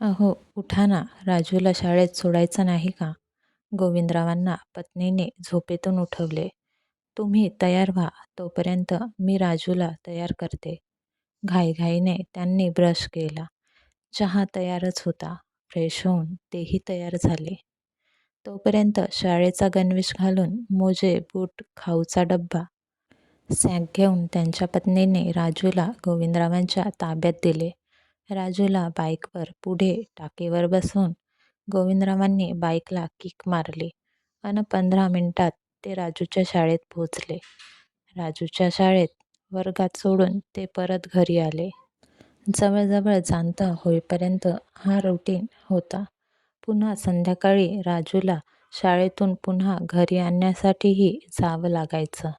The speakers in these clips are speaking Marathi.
अहो उठा ना. राजूला शाळेत सोडायचं नाही का? गोविंदरावांना पत्नीने झोपेतून उठवले. तुम्ही तयार व्हा. तोपर्यंत मी राजूला तयार करते. घाईघाईने त्यांनी ब्रश केला. चहा तयारच होता. फ्रेश होऊन तेही तयार झाले. तोपर्यंत शाळेचा गणवेश घालून मोजे बूट खाऊचा डब्बा सॅक घेऊन त्यांच्या पत्नीने राजूला गोविंदरावांच्या ताब्यात दिले. राजूला बाईकवर पुढे टाकीवर बसवून गोविंदरावांनी बाईकला किक मारली अन पंधरा मिनिटात ते राजूच्या शाळेत पोहोचले. राजूच्या शाळेत वर्गात सोडून ते परत घरी आले. जवळजवळ जाणता होईपर्यंत हा रुटीन होता. पुन्हा संध्याकाळी राजूला शाळेतून पुन्हा घरी आणण्यासाठीही जावं लागायचं.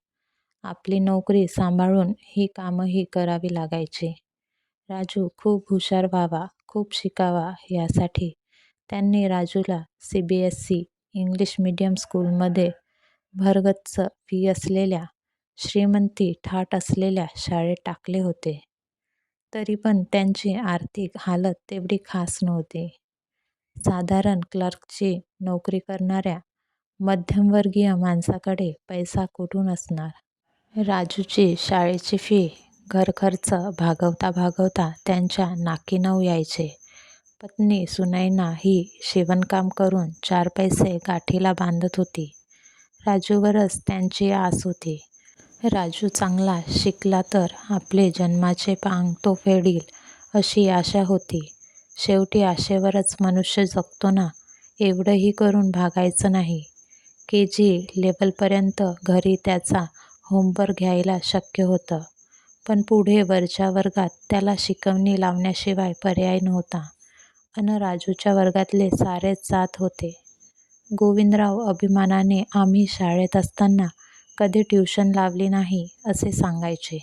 आपली नोकरी सांभाळून ही कामंही करावी लागायची. राजू खूप हुशार व्हावा खूप शिकावा यासाठी. त्यांनी राजूला C B S C English medium स्कूलमध्ये भरगच्च फी असलेल्या श्रीमंती ठाट असलेल्या शाळेत टाकले होते. तरी पण त्यांची आर्थिक हालत तेवढी खास नव्हती. साधारण क्लर्कची नोकरी करणाऱ्या मध्यमवर्गीय माणसाकडे पैसा कुठून असणार? राजूची शाळेची फी घरखर्च भागवता भागवता त्यांच्या नाकी नऊ यायचे. पत्नी सुनैना ही शिवणकाम करून चार पैसे गाठीला बांधत होती. राजूवरच त्यांची आस होती. राजू चांगला शिकला तर आपले जन्माचे पांग तो फेडील अशी आशा होती. शेवटी आशेवरच मनुष्य जगतो ना एवढंही करून भागायचं नाही. के जी लेवलपर्यंत घरी त्याचा होमवर्क घ्यायला शक्य होतं. पण पुढे वरच्या वर्गात त्याला शिकवणी लावण्याशिवाय पर्याय नव्हता. अन राजूच्या वर्गातले सारेच जात होते. गोविंदराव अभिमानाने आम्ही शाळेत असताना कधी ट्युशन लावली नाही असे सांगायचे.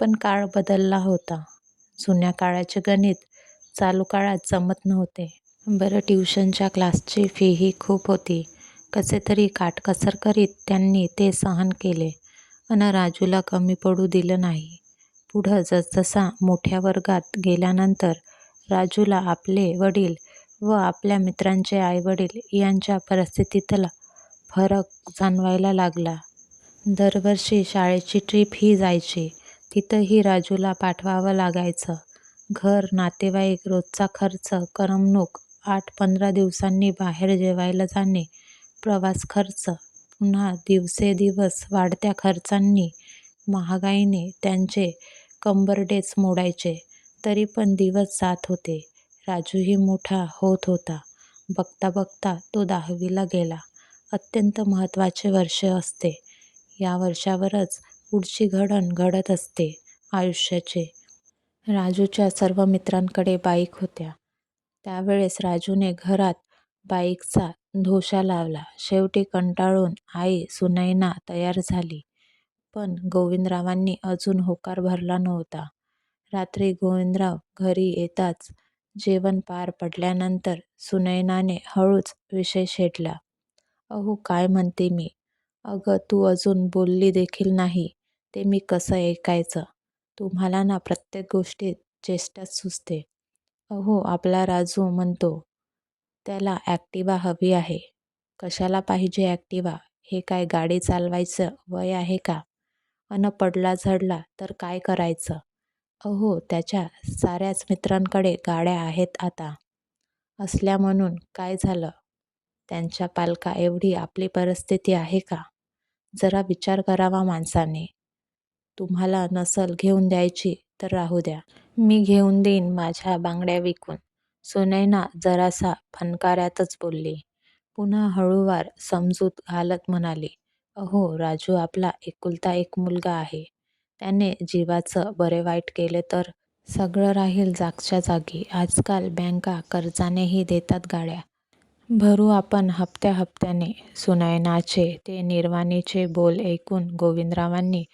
पण काळ बदलला होता. जुन्या काळाचे गणित चालू काळात जमत नव्हते. बरं ट्युशनच्या क्लासची फीही खूप होती. कसे तरी काटकसर करीत त्यांनी ते सहन केले. अन राजूला कमी पडू दिलं नाही. पुढं जसजसा मोठ्या वर्गात गेल्यानंतर राजूला आपले वडील व आपल्या मित्रांचे आईवडील यांच्या परिस्थितीतला फरक जाणवायला लागला. दरवर्षी शाळेची ट्रीप ही जायची. तिथंही राजूला पाठवावं लागायचं. घर नातेवाईक रोजचा खर्च करमणूक आठ पंधरा दिवसांनी बाहेर जेवायला जाणे प्रवास खर्च पुन्हा दिवसेदिवस वाढत्या खर्चांनी महागाईने त्यांचे कंबरडेच मोडायचे. तरी पण दिवस जात होते. राजूही मोठा होत होता. बघता बघता तो दहावीला गेला. अत्यंत महत्त्वाचे वर्ष असते. या वर्षावरच पुढची घडण घडत असते आयुष्याचे. राजूच्या सर्व मित्रांकडे बाईक होत्या. त्यावेळेस राजूने घरात बाईकचा धोशा लावला. शेवटी कंटाळून आई सुनैना तयार झाली. पण गोविंदरावांनी अजून होकार भरला नव्हता. रात्री गोविंदराव घरी येताच जेवण पार पडल्यानंतर सुनैनाने हळूच विषय छेडला. अहो काय म्हणते मी? अगं तू अजून बोलली देखील नाही. ते मी कसं ऐकायचं? तुम्हाला ना प्रत्येक गोष्टीत चेष्टाच सुचते. अहो आपला राजू म्हणतो. त्याला ॲक्टिवा हवी आहे. कशाला पाहिजे ॲक्टिवा? हे काय गाडी चालवायचं? वय आहे का? अन पडला झडला तर काय करायचं? अहो त्याच्या साऱ्याच मित्रांकडे गाड्या आहेत आता. असल्या म्हणून काय झालं? त्यांच्या पालका एवढी आपली परिस्थिती आहे का? जरा विचार करावा माणसाने. तुम्हाला नसल घेऊन द्यायची तर राहू द्या. मी घेऊन देईन माझ्या बांगड्या विकून. सुनैना जरासा फणकाऱ्यातच बोलली. पुन्हा हळूवार समजूत घालत म्हणाली अहो राजू आपला एकुलता एक मुलगा आहे. त्याने जीवाचं बरे वाईट केले तर सगळं राहील जागच्या जागी. आजकाल बँका कर्जानेही देतात गाड्या. भरू आपण हप्त्या हप्त्याने सुनैनाचे ते निर्वाणीचे बोल ऐकून गोविंदरावांनी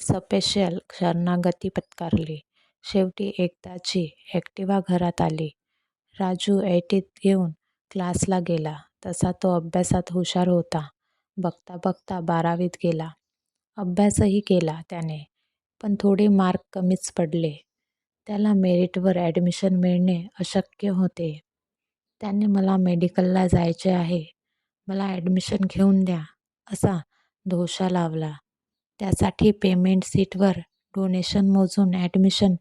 सपेशल शरणागती पत्करली. शेवटी एकदाची ॲक्टिवा घरात आली. राजू ऐटीत घेऊन क्लासला गेला. तसा तो अभ्यासात हुशार होता. बघता बघता बारावीत गेला. अभ्यासही केला त्याने पण थोडे मार्क कमीच पडले. त्याला मेरिटवर ॲडमिशन मिळणे अशक्य होते. त्याने मला मेडिकलला जायचे आहे, मला ॲडमिशन घेऊन द्या, असा धोशा लावला. त्यासाठी पेमेंट सीटवर डोनेशन मोजून ॲडमिशन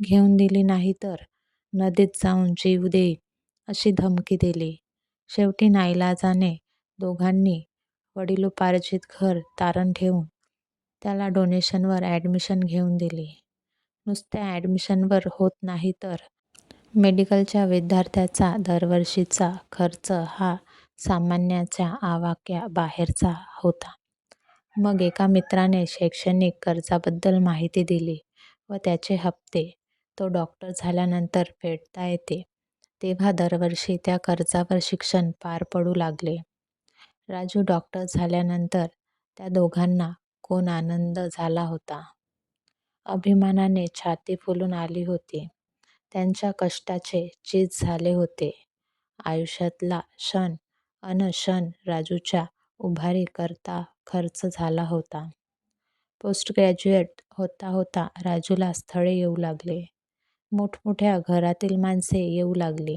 घेऊन दिली नाही तर नदीत जाऊन जीव दे अशी धमकी दिली. शेवटी नाईलाजाने दोघांनी वडिलोपार्जित घर तारण ठेवून त्याला डोनेशनवर ॲडमिशन घेऊन दिली. नुसत्या ॲडमिशनवर होत नाही तर मेडिकलच्या विद्यार्थ्याचा दरवर्षीचा खर्च हा सामान्याच्या आवाक्या बाहेरचा होता. मग एका मित्राने शैक्षणिक कर्जाबद्दल माहिती दिली व त्याचे हप्ते तो डॉक्टर झाल्यानंतर फेडता येते, तेव्हा दरवर्षी त्या कर्जावर शिक्षण पार पडू लागले. राजू डॉक्टर झाल्यानंतर त्या दोघांना कोण आनंद झाला होता. अभिमानाने छाती फुलून आली होती. त्यांच्या कष्टाचे चीज झाले होते. आयुष्यातला क्षण अन क्षण राजूच्या उभारी करता खर्च झाला होता. पोस्ट ग्रॅज्युएट होता होता राजूला स्थळे येऊ लागले. मोठमोठ्या घरातील माणसे येऊ लागली.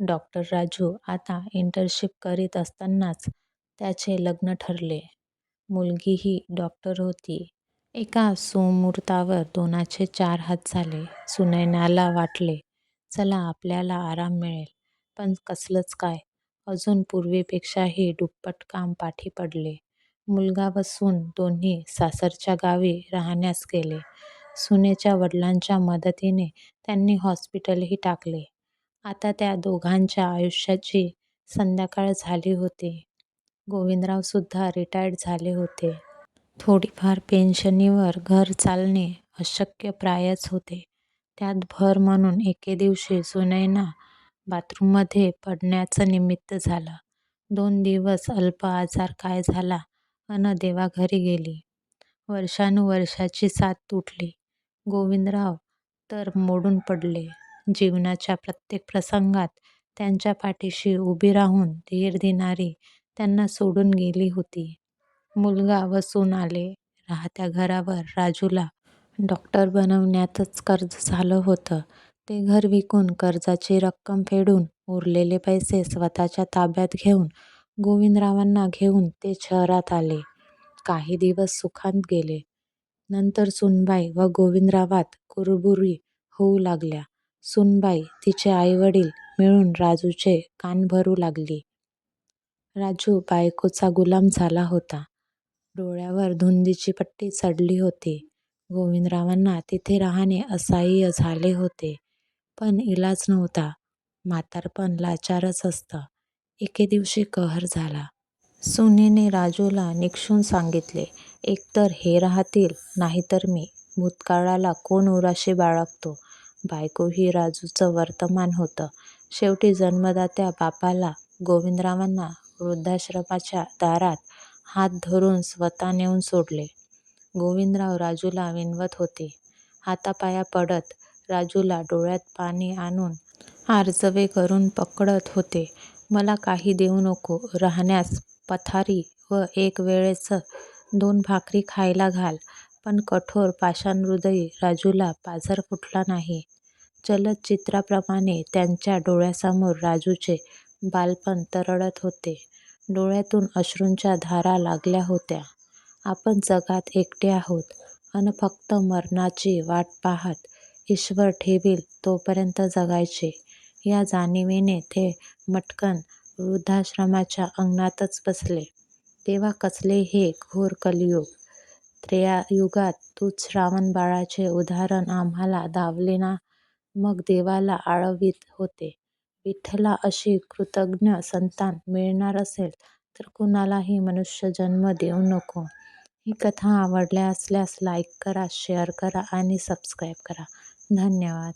डॉक्टर राजू आता इंटर्नशिप करीत असतानाच त्याचे लग्न ठरले. मुलगीही डॉक्टर होती. एका सुमुहूर्तावर दोनाचे चार हात झाले. सुनैनाला वाटले, चला आपल्याला आराम मिळेल. पण कसलंच काय, अजून पूर्वीपेक्षाही दुप्पट काम पाठी पडले. मुलगा व सून दोन्ही सासरच्या गावी राहण्यास गेले. सुनेच्या वडिलांच्या मदतीने त्यांनी हॉस्पिटलही टाकले. आता त्या दोघांच्या आयुष्याची संध्याकाळ झाली होती. गोविंदरावसुद्धा रिटायर्ड झाले होते. थोडीफार पेन्शनीवर घर चालणे अशक्यप्रायच होते. त्यात भर म्हणून एके दिवशी सुनैना बाथरूममध्ये पडण्याचं निमित्त झालं. दोन दिवस अल्प आजार काय झाला अन देवाघरी गेली. वर्षानुवर्षांची साथ तुटली. गोविंदराव तर मोडून पडले. जीवनाच्या प्रत्येक प्रसंगात त्यांच्या पाठीशी उभी राहून धीर देणारी त्यांना सोडून गेली होती. मुलगा व सून आले. राहत्या घरावर राजूला डॉक्टर बनवण्यातच कर्ज झालं होतं. ते घर विकून कर्जाची रक्कम फेडून उरलेले पैसे स्वतःच्या ताब्यात घेऊन गोविंदरावांना घेऊन ते शहरात आले. काही दिवस सुखात गेले. नंतर सूनबाई व गोविंदरावात कुरबुरी होऊ लागल्या. सूनबाई, तिचे आईवडील मिळून राजूचे कान भरू लागली. राजू बायकोचा गुलाम झाला होता. डोळ्यावर धुंदीची पट्टी चढली होती. गोविंदरावांना तिथे राहणे असह्य झाले होते. पण इलाज नव्हता. म्हातारपण लाचारच असतं. एके दिवशी कहर झाला. सुनेने राजूला निक्षून सांगितले, एकतर हे राहतील नाहीतर मी. भूतकाळाला कोण उराशी बाळगतो. बायको ही राजूचं वर्तमान होतं. शेवटी जन्मदात्या बापाला गोविंदरावांना वृद्धाश्रमाच्या दारात हात धरून स्वतः नेऊन सोडले. गोविंदराव राजूला विनवत होते. हातापाया पडत राजूला डोळ्यात पाणी आणून आर्जवे करून पकडत होते. मला काही देऊ नको. राहण्यास पथारी व एक वेळेचं दोन भाकरी खायला घाल. पण कठोर पाषाणहृदयी राजूला पाझर फुटला नाही. चलचित्राप्रमाणे त्यांच्या डोळ्यासमोर राजूचे बालपण तरळत होते. डोळ्यातून अश्रूंच्या धारा लागल्या होत्या. आपण जगात एकटे आहोत अन फक्त मरणाची वाट पाहात ईश्वर ठेवील तोपर्यंत जगायचे या जाणिवेने ते मटकन वृद्धाश्रमाच्या अंगणातच बसले. तेव्हा कसले हे घोर कलियुग! त्रेतायुगात तूच श्रावणबाळाचे उदाहरण आम्हाला दावलेना मग देवाला आळवीत होते, विठ्ठला अशी कृतघ्न संतान मिळणार असेल तर कुणालाही मनुष्यजन्म देऊ नको. ही कथा आवडल्या असल्यास लाईक करा, शेअर करा आणि सबस्क्राईब करा. धन्यवाद.